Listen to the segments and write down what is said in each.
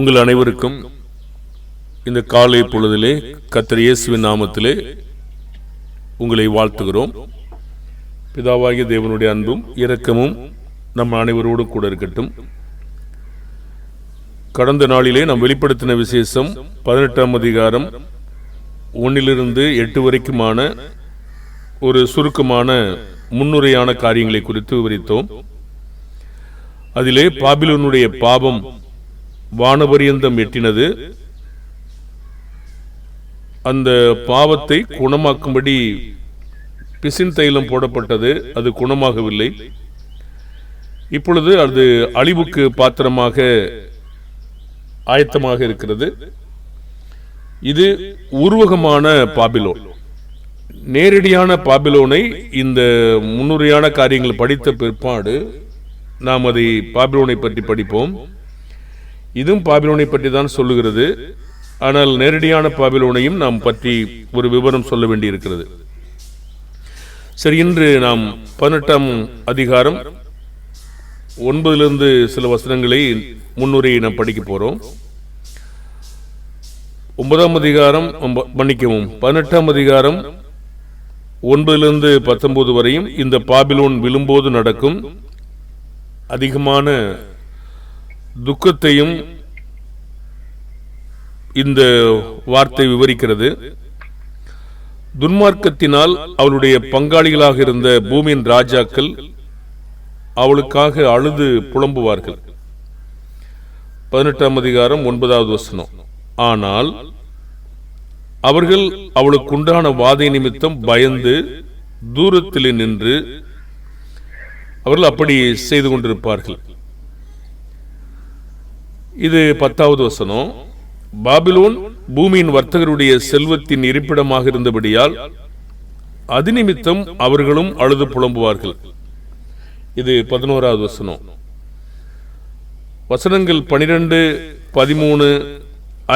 உங்கள் அனைவருக்கும் இந்த காலை பொழுதிலே கர்த்தர் இயேசுவின் நாமத்திலே உங்களை வாழ்த்துகிறோம். பிதாவாகிய தேவனுடைய அன்பும் இரக்கமும் நம் அனைவரோடு கூட இருக்கட்டும். கடந்த நாளிலே நாம் வெளிப்படுத்தின விசேஷம் பதினெட்டாம் அதிகாரம் ஒன்னிலிருந்து எட்டு வரைக்குமான ஒரு சுருக்கமான முன்னுரையான காரியங்களை குறித்து விவரித்தோம். அதிலே பாபிலோனுடைய பாபம் வானபரியந்தம் எட்டினது. அந்த பாவத்தை குணமாக்கும்படி பிசின் தைலம் போடப்பட்டது. அது குணமாகவில்லை. இப்பொழுது அது அழிவுக்கு பாத்திரமாக ஆயத்தமாக இருக்கிறது. இது உருவகமான பாபிலோன். நேரடியான பாபிலோனை இந்த முன்னுரையான காரியங்கள் படித்த பிற்பாடு நாம் அதை பாபிலோனை பற்றி படிப்போம். இதுவும் பாபிலோனை பற்றி தான் சொல்லுகிறது. ஆனால் நேரடியான பாபிலோனையும் நாம் பற்றி ஒரு விவரம் சொல்ல வேண்டியிருக்கிறது. சரி இன்று நாம் பதினெட்டாம் அதிகாரம் ஒன்பதிலிருந்து சில வசனங்களை முன்னுரையை நாம் படிக்க போகிறோம் ஒன்பதாம் அதிகாரம் ஒம்ப- மன்னிக்கவும் பதினெட்டாம் அதிகாரம் ஒன்பதிலிருந்து பத்தொன்பது வரையும் இந்த பாபிலோன் விழும்போது நடக்கும் அதிகமான துக்கத்தையும் இந்த வார்த்தை விவரிக்கிறது. துன்மார்க்கத்தினால் அவளுடைய பங்காளிகளாக இருந்த பூமியின் ராஜாக்கள் அவளுக்காக அழுது புலம்புவார்கள். பதினெட்டாம் அதிகாரம் ஒன்பதாவது வசனம். ஆனால் அவர்கள் அவளுக்கு உண்டான வாதை நிமித்தம் பயந்து தூரத்தில் நின்று அவர்கள் அப்படி செய்து கொண்டிருப்பார்கள். இது பத்தாவது வசனம். பாபிலோன் பூமியின் வர்த்தகருடைய செல்வத்தின் இருப்பிடமாக இருந்தபடியால் அது நிமித்தம் அவர்களும் அழுது புலம்புவார்கள். இது பதினோராவது வசனம். வசனங்கள் பனிரெண்டு பதிமூணு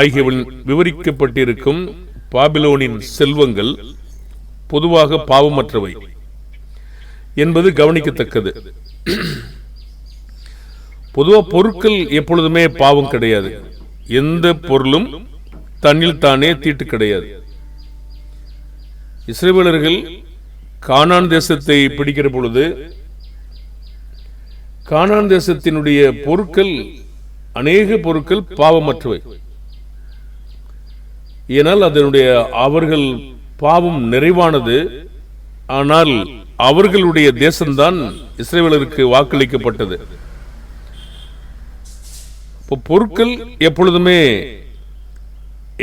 ஆகியவன் விவரிக்கப்பட்டிருக்கும் பாபிலோனின் செல்வங்கள் பொதுவாக பாவமற்றவை என்பது கவனிக்கத்தக்கது. பொதுவா பொருட்கள் எப்பொழுதுமே பாவம் கிடையாது. எந்த பொருளும் தன்னில் தானே தீட்டு கிடையாது. இஸ்ரேவலர்கள் கானான் தேசத்தை பிடிக்கிற பொழுது கானான் தேசத்தினுடைய பொருட்கள் அநேக பொருட்கள் பாவமற்றவை. ஏனால் அதனுடைய அவர்கள் பாவம் நிறைவானது ஆனால் அவர்களுடைய தேசம்தான் இஸ்ரேவலருக்கு வாக்களிக்கப்பட்டது. இப்போ பொருட்கள் எப்பொழுதுமே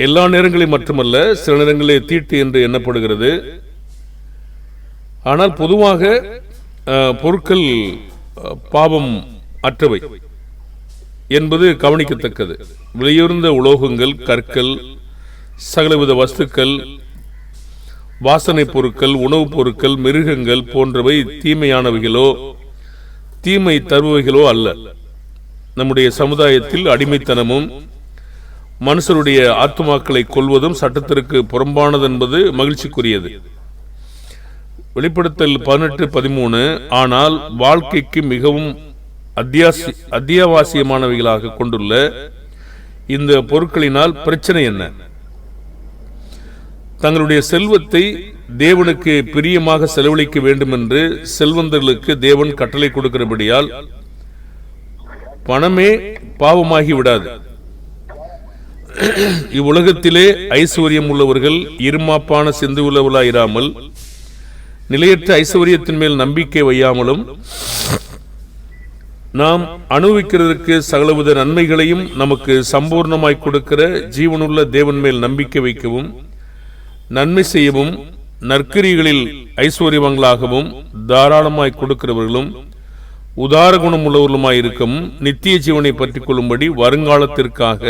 எல்லா நேரங்களிலும் மட்டுமல்ல சில நேரங்களில் தீட்டு என்று எண்ணப்படுகிறது. ஆனால் பொதுவாக பொருட்கள் பாவம் அற்றவை என்பது கவனிக்கத்தக்கது. விலையுறந்த உலோகங்கள் கற்கள் சகலவித வஸ்துக்கள் வாசனை பொருட்கள் உணவுப் பொருட்கள் மிருகங்கள் போன்றவை தீமையானவைகளோ தீமை தருபவைகளோ அல்ல. நம்முடைய சமுதாயத்தில் அடிமைத்தனமும் மனுஷருடைய ஆத்துமாக்களை கொல்வதும் சட்டத்திற்கு புறம்பானது என்பது மகிழ்ச்சிக்குரியது. வெளிப்படுத்தல் பதினெட்டு பதிமூணு ஆனால் வாழ்க்கைக்கு மிகவும் அத்தியாசி அத்தியாவசியமானவைகளாக கொண்டுள்ள இந்த பொருட்களினால் பிரச்சனை என்ன? தங்களுடைய செல்வத்தை தேவனுக்கு பிரியமாக செலவழிக்க வேண்டும் என்று செல்வந்தர்களுக்கு தேவன் கட்டளை கொடுக்கிறபடியால் பணமே பாவமாகி விடாது இவ்வுலகத்திலே ஐஸ்வர்யம் உள்ளவர்கள் இருமாப்பான சிந்து உள்ளவர்களாயிராமல் நிலையற்ற ஐஸ்வர்யத்தின் மேல் நம்பிக்கை வையாமலும் நாம் அனுபவிக்கிறதற்கு சகலவித நன்மைகளையும் நமக்கு சம்பூர்ணமாய் கொடுக்கிற ஜீவனுள்ள தேவன் மேல் நம்பிக்கை வைக்கவும் நன்மை செய்யவும் நற்கிரிகளில் ஐஸ்வர்யவங்களாகவும் தாராளமாய் கொடுக்கிறவர்களும் உதார குணம் உள்ளவர்களுமாய் இருக்கும் நித்திய ஜீவனை பற்றி கொள்ளும்படி வருங்காலத்திற்காக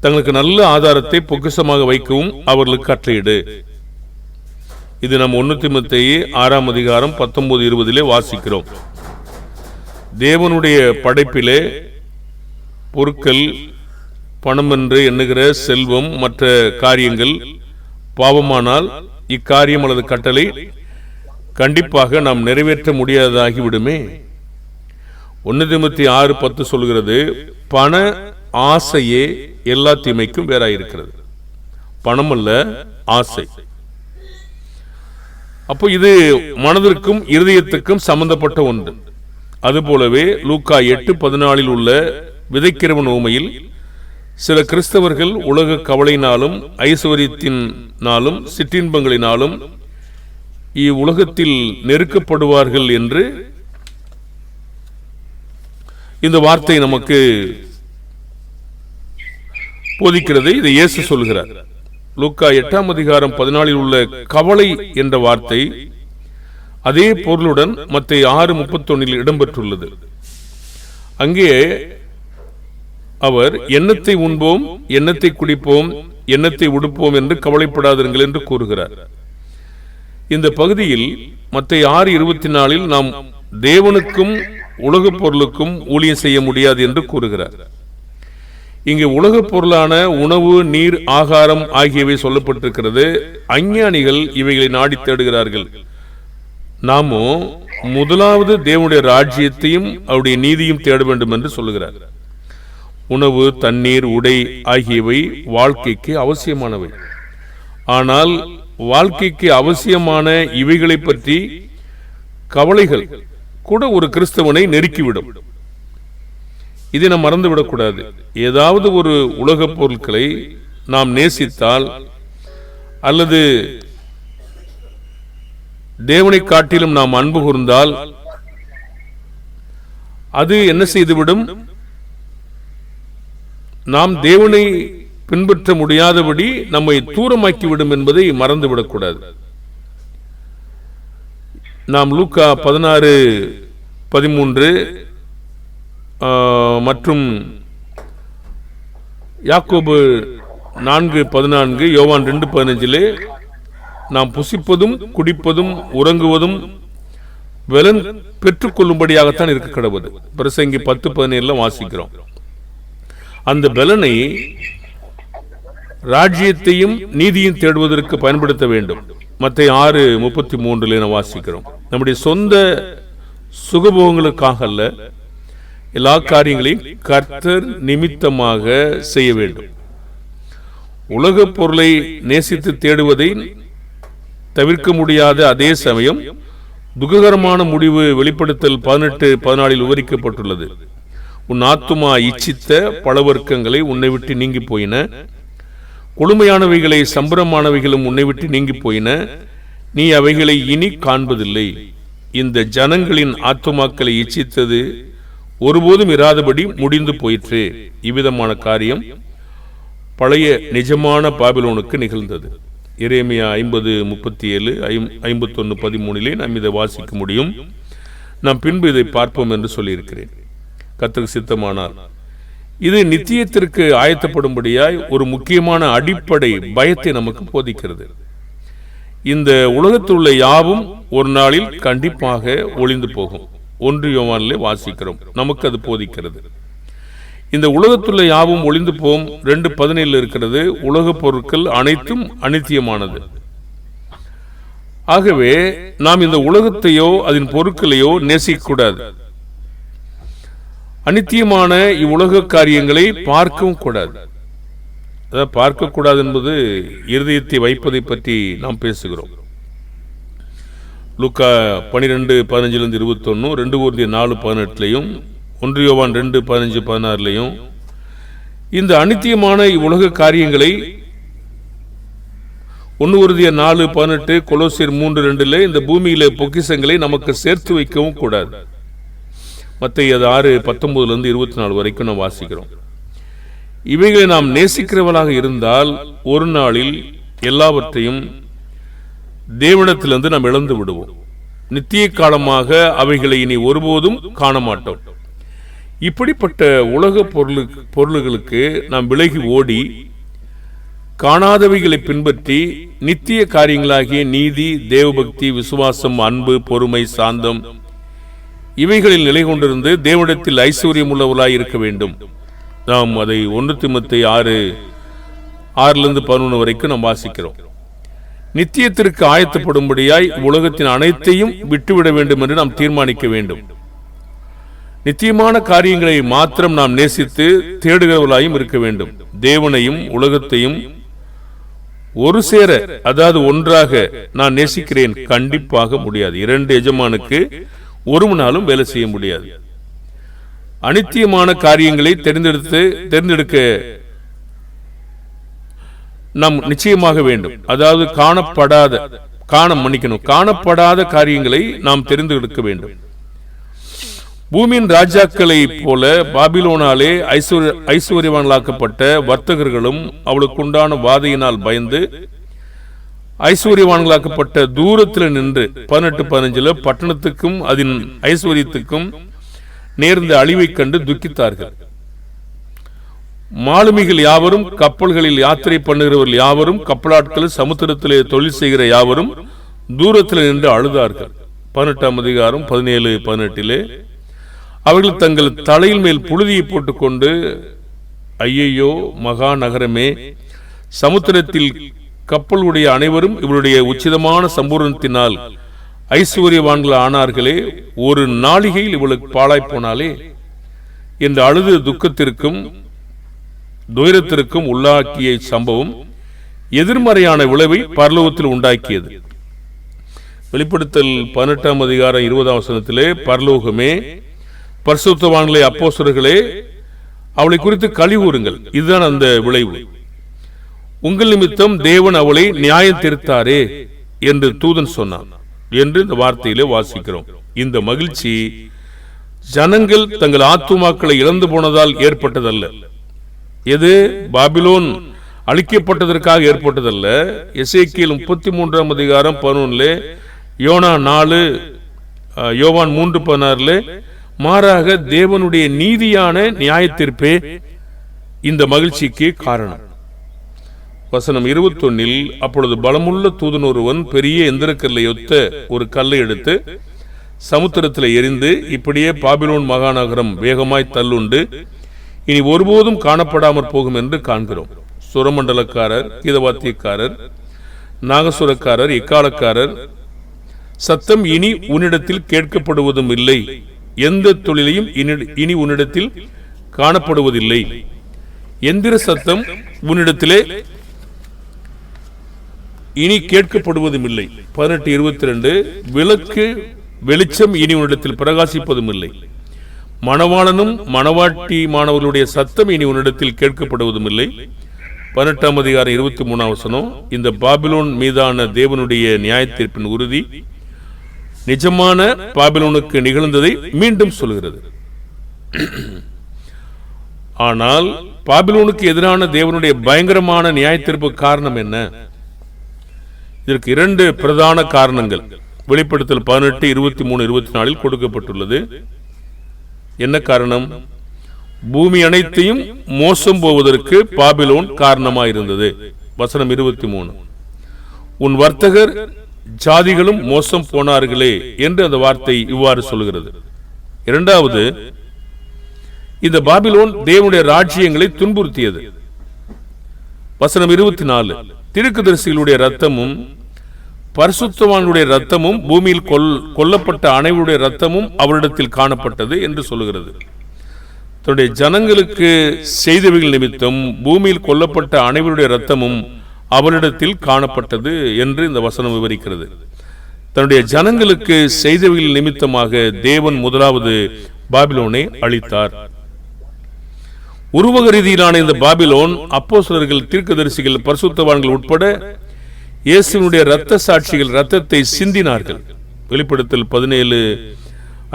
தங்களுக்கு நல்ல ஆதாரத்தை பொக்கிசமாக வைக்கவும் அவர்களுக்கு கட்டளையிடு. இது நம் ஒன்று திமுத்தையே ஆறாம் அதிகாரம் பத்தொன்பது இருபதிலே வாசிக்கிறோம். தேவனுடைய படைப்பிலே பொருட்கள் பணம் என்று எண்ணுகிற செல்வம் மற்ற காரியங்கள் பாவமானால் இக்காரியம் அல்லது கட்டளை கண்டிப்பாக நாம் நிறைவேற்ற முடியாததாகிவிடுமே விடுமே ஒன்னு திமுத்தி ஆறு பத்து சொல்கிறது பண ஆசையே எல்லா தீமைக்கும் வேறாயிருக்கிறது. பணம் அல்ல ஆசை. அப்போ இது மனதிற்கும் இருதயத்துக்கும் சம்பந்தப்பட்ட ஒன்று. அதுபோலவே லூக்கா எட்டு பதினாலில் உள்ள விதைக்கிறவன் உமையில் சில கிறிஸ்தவர்கள் உலக கவலையினாலும் ஐஸ்வர்யத்தினாலும் சிற்றின்பங்களினாலும் இவ்வுலகத்தில் நெருக்கப்படுவார்கள் என்று இந்த வார்த்தை நமக்கு போதிக்கிறது இதை இயேசு சொல்கிறார். லூக்கா எட்டாம் அதிகாரம் பதினாலில் உள்ள கவலை என்ற வார்த்தை அதே பொருளுடன் மற்ற ஆறு முப்பத்தொன்னில் இடம்பெற்றுள்ளது. அங்கே அவர் எண்ணத்தை உண்போம்? எண்ணத்தை குடிப்போம்? எண்ணத்தை உடுப்போம்? என்று கவலைப்படாதீர்கள் என்று கூறுகிறார். இந்த பகுதியில் மற்ற ஆறு இருபத்தி நாலில் நாம் தேவனுக்கும் உலகப் பொருளுக்கும் ஊழியம் செய்ய முடியாது என்று கூறுகிறார். இங்கு உலகப் பொருளான உணவு நீர் ஆகாரம் ஆகியவை சொல்லப்பட்டிருக்கிறது. அஞ்ஞானிகள் இவைகளை நாடி தேடுகிறார்கள். நாமோ முதலாவது தேவனுடைய ராஜ்யத்தையும் அவருடைய நீதியும் தேட வேண்டும் என்று சொல்லுகிறார். உணவு தண்ணீர் உடை ஆகியவை வாழ்க்கைக்கு அவசியமானவை. ஆனால் வாழ்க்கைக்கு அவசியமான இவைகளை பற்றி கவலைகள் கூட ஒரு கிறிஸ்தவனை நெருக்கிவிடும். இதை நாம் மறந்துவிடக்கூடாது. ஏதாவது ஒரு உலகப் பொருட்களை நாம் நேசித்தால் அல்லது தேவனை காட்டிலும் நாம் அன்பு கூர்ந்தால் அது என்ன செய்துவிடும்? நாம் தேவனை பின்பற்ற முடியாதபடி நம்மை தூரமாக்கிவிடும் என்பதை மறந்துவிடக்கூடாது. நாம் லூக்கா பதினாறு பதிமூன்று மற்றும் யாக்கோபு நான்கு பதினான்கு யோவான் ரெண்டு பதினஞ்சிலே நாம் புசிப்பதும் குடிப்பதும் உறங்குவதும் வெலன் பெற்றுக்கொள்ளும்படியாகத்தான் இருக்க கிடவது பிரசங்கி பத்து பதினேழுல வாசிக்கிறோம். அந்த பலனை ராஜ்யத்தையும் நீதியும் தேடுவதற்கு பயன்படுத்த வேண்டும். மற்ற ஆறு முப்பத்தி மூன்றுல என வாசிக்கிறோம். நம்முடைய சொந்த சுகபோகங்களுக்காக அல்ல எல்லா காரியங்களையும் கர்த்தர் நிமித்தமாக செய்ய வேண்டும். உலகப் பொருளை நேசித்து தேடுவதை தவிர்க்க முடியாத அதே சமயம் துககரமான முடிவு வெளிப்படுத்தல் பதினெட்டு பதினாலில் விவரிக்கப்பட்டுள்ளது. உன் ஆத்துமா இச்சித்த பலவர்க்கங்களை உன்னை விட்டு நீங்கி போயின. கொடுமையானவைகளை சம்பரமானவைகளும் உன்னை விட்டு நீங்கி போயின நீ அவைகளை இனி காண்பதில்லை. இந்த ஜனங்களின் ஆத்துமாக்களை இச்சித்தது ஒருபோதும் இராதபடி முடிந்து போயிற்று. இவ்விதமான காரியம் பழைய நிஜமான பாபிலோனுக்கு நிகழ்ந்தது. இறைமையா ஐம்பது முப்பத்தி ஏழு ஐம்பத்தொன்னு பதிமூணிலே நாம் இதை வாசிக்க முடியும். நாம் பின்பு இதை பார்ப்போம் என்று சொல்லியிருக்கிறேன். கத்திற்கு சித்தமானார். இது நித்தியத்திற்கு ஆயத்தப்படும்படியாய் ஒரு முக்கியமான அடிப்படை பயத்தை நமக்கு போதிக்கிறது. இந்த உலகத்தில் உள்ள யாவும் ஒரு நாளில் கண்டிப்பாக ஒளிந்து போகும். ஒன்று யோவானிலே வாசிக்கிறோம். நமக்கு அது போதிக்கிறது. இந்த உலகத்துள்ள யாவும் ஒளிந்து போம். ரெண்டு பதினேழு இருக்கிறது உலக பொருட்கள் அனைத்தும் அனித்தியமானது. ஆகவே நாம் இந்த உலகத்தையோ அதன் பொருட்களையோ நேசிக்கக்கூடாது அனித்தியமான இவ்வுலக காரியங்களை பார்க்கவும் கூடாது. அதாவது பார்க்கக்கூடாது என்பது இருதயத்தை வைப்பதை பற்றி நாம் பேசுகிறோம். லுக்கா பனிரெண்டு பதினஞ்சுலேருந்து இருபத்தொன்னு ரெண்டு ஊர்திய நாலு பதினெட்டுலையும் ஒன்றியோவான் ரெண்டு பதினஞ்சு பதினாறுலையும் இந்த அனித்தியமான இவ்வுலக காரியங்களை ஒன்று உறுதிய நாலு பதினெட்டு கொலோசியர் மூன்று ரெண்டில் இந்த பூமியில பொக்கிசங்களை நமக்கு சேர்த்து வைக்கவும் கூடாது. மற்ற அது ஆறு பத்தொம்போதுலேருந்து இருபத்தி நாலு வரைக்கும் நாம் வாசிக்கிறோம். இவைகளை நாம் நேசிக்கிறவளாக இருந்தால் ஒரு நாளில் எல்லாவற்றையும் தேவனத்திலிருந்து நாம் இழந்து விடுவோம். நித்திய காலமாக அவைகளை இனி ஒருபோதும் காண மாட்டோம் இப்படிப்பட்ட உலக பொருளு பொருள்களுக்கு நாம் விலகி ஓடி காணாதவைகளை பின்பற்றி நித்திய காரியங்களாகிய நீதி தேவபக்தி விசுவாசம் அன்பு பொறுமை சாந்தம் இவைகளில் நிலை கொண்டிருந்து தேவனிடத்தில் ஐஸ்வர்யம் உள்ளவர்களாய் இருக்க வேண்டும். நாம் அதை ஒன்று திமுத்தை ஆறு ஆறிலிருந்து பதினொன்று வரைக்கும் நாம் வாசிக்கிறோம். நித்தியத்திற்கு ஆயத்தப்படும்படியாய் உலகத்தின் அனைத்தையும் விட்டுவிட வேண்டும் என்று நாம் தீர்மானிக்க வேண்டும். நித்தியமான காரியங்களை மாத்திரம் நாம் நேசித்து தேடுகிறவர்களாயும் இருக்க வேண்டும். தேவனையும் உலகத்தையும் ஒரு சேர அதாவது ஒன்றாக நான் நேசிக்கிறேன். கண்டிப்பாக முடியாது. இரண்டு எஜமானுக்கு ஒரு நாளும் வேலை செய்ய முடியாது. அனித்தியமான காரியங்களை தேர்ந்தெடுத்து தேர்ந்தெடுக்க நாம் நிச்சயமாக வேண்டும். அதாவது காணப்படாத காண மன்னிக்கணும். காணப்படாத காரியங்களை நாம் தெரிந்தெடுக்க வேண்டும். பூமியின் ராஜாக்களை போல பாபிலோனாலே ஐஸ்வர்ய ஐஸ்வர்யவான்களாக்கப்பட்ட வர்த்தகர்களும் அவளுக்குண்டான வாதையினால் பயந்து ஐஸ்வர்யவான்களாக்கப்பட்ட தூரத்தில் நின்று பதினெட்டு பதினஞ்சுல பட்டணத்துக்கும் அதன் ஐஸ்வர்யத்துக்கும் நேர்ந்த அழிவைக் கண்டு துக்கித்தார்கள். மாலுமிகள் யாவரும் கப்பல்களில் யாத்திரை பண்ணுகிறவர்கள் யாவரும் கப்பலாட்கள் சமுத்திரத்திலே தொழில் செய்கிற யாவரும் தூரத்தில் நின்று அழுதார்கள். பதினெட்டாம் அதிகாரம் பதினேழு பதினெட்டிலே அவர்கள் தங்கள் தலையில் மேல் புழுதியை போட்டுக்கொண்டு ஐயையோ மகா நகரமே சமுத்திரத்தில் கப்பலுடைய அனைவரும் இவருடைய உச்சிதமான சம்பூரணத்தினால் ஐஸ்வர்யவான்கள் ஆனார்களே ஒரு நாளிகையில் இவளுக்கு பாழாய் போனாலே என்று அழுது துக்கத்திற்கும் துயரத்திற்கும் உள்ளாக்கிய சம்பவம் எதிர்மறையான விளைவை பரலோகத்தில் உண்டாக்கியது. வெளிப்படுத்தல் பதினெட்டாம் அதிகாரம் இருபதாம் வசனத்திலே பரலோகமே பரிசுத்தவான்களே அப்போசர்களே அவளை குறித்து கழிவுறுங்கள் இதுதான் அந்த விளைவு. உங்கள் நிமித்தம் தேவன் அவளை நியாயம் திருத்தாரே என்று தூதன் சொன்னான் என்று இந்த வார்த்தையிலே வாசிக்கிறோம். இந்த மகிழ்ச்சி ஜனங்கள் தங்கள் ஆத்துமாக்களை இழந்து போனதால் ஏற்பட்டதல்ல. எது? பாபிலோன் அழிக்கப்பட்டதற்காக ஏற்பட்டதல்ல. எசேக்கியல் முப்பத்தி மூன்றாம் அதிகாரம் பதினொன்றுல யோனா நாலு யோவான் மூன்று பதினாறுல மாறாக தேவனுடைய நீதியான நியாயத்திற்பே இந்த மகிழ்ச்சிக்கு காரணம். வசனம் இருபத்தொன்னில் அப்பொழுது பலமுள்ள தூதன் ஒருவன் பெரிய எந்திரக்கல்லை ஒத்த ஒரு கல்லை எடுத்து சமுத்திரத்தில் எரிந்து இப்படியே பாபிலோன் மகாநகரம் வேகமாய் தள்ளுண்டு இனி ஒருபோதும் காணப்படாமற் போகும் என்று காண்கிறோம். சுரமண்டலக்காரர் கீதவாத்தியக்காரர் நாகசுரக்காரர் இக்காலக்காரர் சத்தம் இனி உன்னிடத்தில் கேட்கப்படுவதும் இல்லை. எந்த தொழிலையும் இனி- இனி உன்னிடத்தில் காணப்படுவதில்லை. எந்திர சத்தம் உன்னிடத்திலே இனி கேட்கப்படுவதும் இல்லை பதினெட்டு இருபத்தி ரெண்டு விளக்கு வெளிச்சம் இனி உன்னிடத்தில் பிரகாசிப்பதும் இல்லை மணவாளனும் மணவாட்டி மாணவர்களுடைய சத்தம் இனி உன்னிடத்தில் கேட்கப்படுவதும் இல்லை பதினெட்டாம் அதிகாரம் இருபத்தி மூணாம் வசனம் இந்த பாபிலோன் மீதான தேவனுடைய நியாயத்தீர்ப்பின் உறுதி நிஜமான பாபிலோனுக்கு நிகழ்ந்ததை மீண்டும் சொல்கிறது. ஆனால் பாபிலோனுக்கு எதிரான தேவனுடைய பயங்கரமான நியாயத்தீர்ப்பு காரணம் என்ன? இதற்கு இரண்டு பிரதான காரணங்கள். வெளிப்படுத்தல் பதினெட்டு இருபத்தி மூணு இருபத்தி நாலில் கொடுக்கப்பட்டுள்ளது. என்ன காரணம்? பூமி அனைத்தையும் மோசம் போவதற்கு பாபிலோன் காரணமாயிருந்தது வசனம் இருபத்தி மூணு. உன் வர்த்தகர் ஜாதிகளும் மோசம் போனார்களே என்று அந்த வார்த்தை இவ்வாறு சொல்கிறது. இரண்டாவது இந்த பாபிலோன் தேவனுடைய ராஜ்யங்களை துன்புறுத்தியது. வசனம் இருபத்தி நாலு. திருக்குதரிசிகளுடைய ரத்தமும் பரிசுத்தவான்களுடைய ரத்தமும் பூமியில் கொல் கொல்லப்பட்ட அனைவருடைய ரத்தமும் அவரிடத்தில் காணப்பட்டது என்று சொல்லுகிறது. தன்னுடைய ஜனங்களுக்கு செய்தவைகள் நிமித்தம் பூமியில் கொல்லப்பட்ட அனைவருடைய ரத்தமும் அவரிடத்தில் காணப்பட்டது என்று இந்த வசனம் விவரிக்கிறது. தன்னுடைய ஜனங்களுக்கு செய்தவைகள் நிமித்தமாக தேவன் முதலாவது பாபிலோனை அளித்தார் உருவக ரீதியிலான இந்த பாபிலோன் அப்போஸ்தலர்கள் தீர்க்கதரிசிகள் பரிசுத்தவான்கள் உட்பட இயேசுவினுடைய இரத்த சாட்சிகள் ரத்தத்தை சிந்தினார்கள். வெளிப்படுத்தல் பதினேழு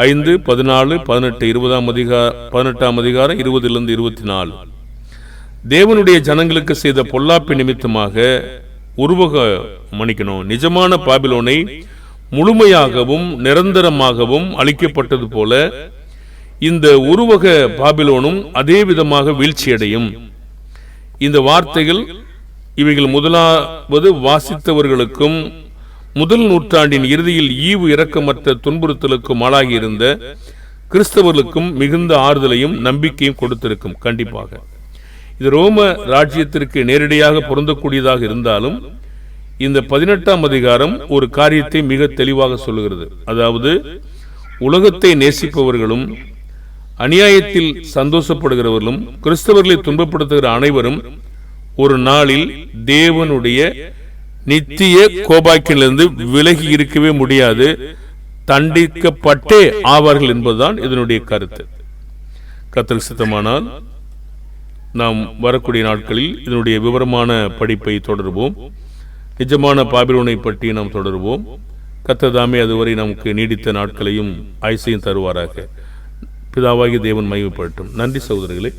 ஐந்து பதினாலு பதினெட்டு இருபதாம் அதிகார பதினெட்டாம் அதிகாரம் இருபதிலிருந்து இருபத்தி நாலு தேவனுடைய ஜனங்களுக்கு செய்த பொல்லாப்பி நிமித்தமாக உருவக மன்னிக்கணும். நிஜமான பாபிலோனை முழுமையாகவும் நிரந்தரமாகவும் அளிக்கப்பட்டது போல இந்த உருவக பாபிலோனும் அதே விதமாக வீழ்ச்சியடையும். இந்த வார்த்தைகள் இவைகள் முதலாவது வாசித்தவர்களுக்கும் முதல் நூற்றாண்டின் இறுதியில் ஈவு இரக்கமற்ற துன்புறுத்தலுக்கும் ஆளாகியிருந்த கிறிஸ்தவர்களுக்கும் மிகுந்த ஆறுதலையும் நம்பிக்கையும் கொடுத்திருக்கும் கண்டிப்பாக. இது ரோம ராஜ்யத்திற்கு நேரடியாக பொருந்தக்கூடியதாக இருந்தாலும் இந்த பதினெட்டாம் அதிகாரம் ஒரு காரியத்தை மிக தெளிவாக சொல்லுகிறது. அதாவது உலகத்தை நேசிப்பவர்களும் அநியாயத்தில் சந்தோஷப்படுகிறவர்களும் கிறிஸ்தவர்களை துன்பப்படுத்துகிற அனைவரும் ஒரு நாளில் தேவனுடைய நித்திய கோபாக்கியிலிருந்து விலகி இருக்கவே முடியாது. தண்டிக்கப்பட்டே ஆவார்கள் என்பதுதான் இதனுடைய கருத்து. கத்தல் சித்தமானால் நாம் வரக்கூடிய நாட்களில் இதனுடைய விவரமான படிப்பை தொடருவோம். நிஜமான பாபிலோனை பற்றி நாம் தொடருவோம். கத்ததாமே அதுவரை நமக்கு நீடித்த நாட்களையும் ஆயுசையும் தருவாராக. பிதாவாகி தேவன் மகிமைப்படட்டும். நன்றி சகோதரர்களே.